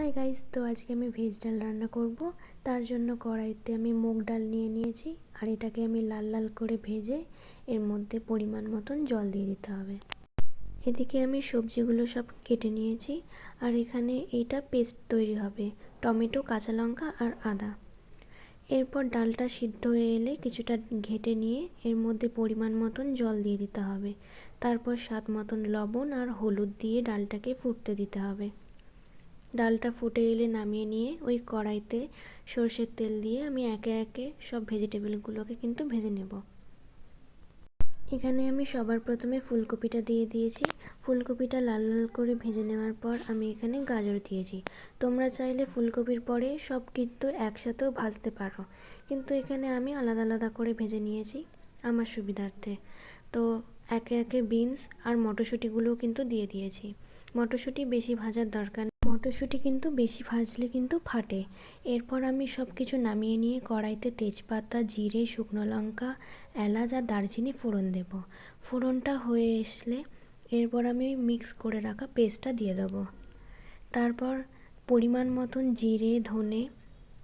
Hi guys তো আজকে আমি ভেজ ডাল রান্না করব। তার জন্য কড়াইতে আমি মুগ ডাল নিয়ে নিয়েছি, আর এটাকে আমি লাল লাল করে ভেজে এর মধ্যে পরিমাণ মতন জল দিয়ে দিতে হবে। এদিকে আমি সবজিগুলো সব কেটে নিয়েছি, আর এখানে এইটা পেস্ট তৈরি হবে, টমেটো, কাঁচা লঙ্কা আর আদা। এরপর ডালটা সিদ্ধ হয়ে এলে কিছুটা ঘেটে নিয়ে এর মধ্যে পরিমাণ মতন জল দিয়ে দিতে হবে। তারপর স্বাদ মতন লবণ আর হলুদ দিয়ে ডালটাকে ফুটতে দিতে হবে। ডালটা ফুটে এলে নামিয়ে নিয়ে ওই কড়াইতে সর্ষের তেল দিয়ে আমি একে একে সব ভেজিটেবলগুলোকে কিন্তু ভেজে নেব। এখানে আমি সবার প্রথমে ফুলকপিটা দিয়ে দিয়েছি। ফুলকপিটা লাল লাল করে ভেজে নেওয়ার পর আমি এখানে গাজর দিয়েছি। তোমরা চাইলে ফুলকপির পরে সব কিন্তু একসাথেও ভাজতে পারো। কিন্তু এখানে আমি আলাদা আলাদা করে ভেজে নিয়েছি আমার সুবিধার্থে। তো একে একে বিনস আর মটরশুঁটিগুলোও কিন্তু দিয়ে দিয়েছি। মটরশুঁটি বেশি ভাজার দরকার মটরশুঁটি কিন্তু বেশি ভাজলে কিন্তু ফাটে। এরপর আমি সব কিছু নামিয়ে নিয়ে কড়াইতে তেজপাতা, জিরে, শুকনো লঙ্কা, এলাচ আর দারচিনি ফোড়ন দেব। ফোড়নটা হয়ে আসলে এরপর আমি মিক্স করে রাখা পেস্টটা দিয়ে দেবো। তারপর পরিমাণ মতন জিরে, ধনে,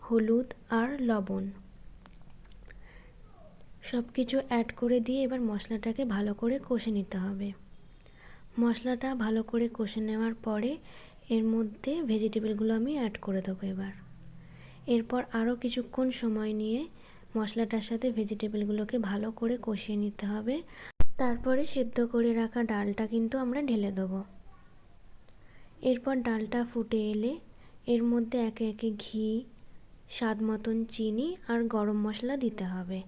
হলুদ আর লবণ সব কিছু অ্যাড করে দিয়ে এবার মশলাটাকে ভালো করে কষে নিতে হবে। মশলাটা ভালো করে কষে নেওয়ার পরে এর মধ্যে ভেজিটেবলগুলো আমি অ্যাড করে দেবো এবার। এরপর আরও কিছুক্ষণ সময় নিয়ে মশলাটার সাথে ভেজিটেবলগুলোকে ভালো করে কষিয়ে নিতে হবে। তারপরে সেদ্ধ করে রাখা ডালটা কিন্তু আমরা ঢেলে দেবো। এরপর ডালটা ফুটে এলে এর মধ্যে একে একে ঘি, স্বাদ মতন চিনি আর গরম মশলা দিতে হবে।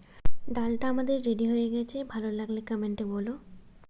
ডালটা আমাদের রেডি হয়ে গেছে। ভালো লাগলে কমেন্টে বলো।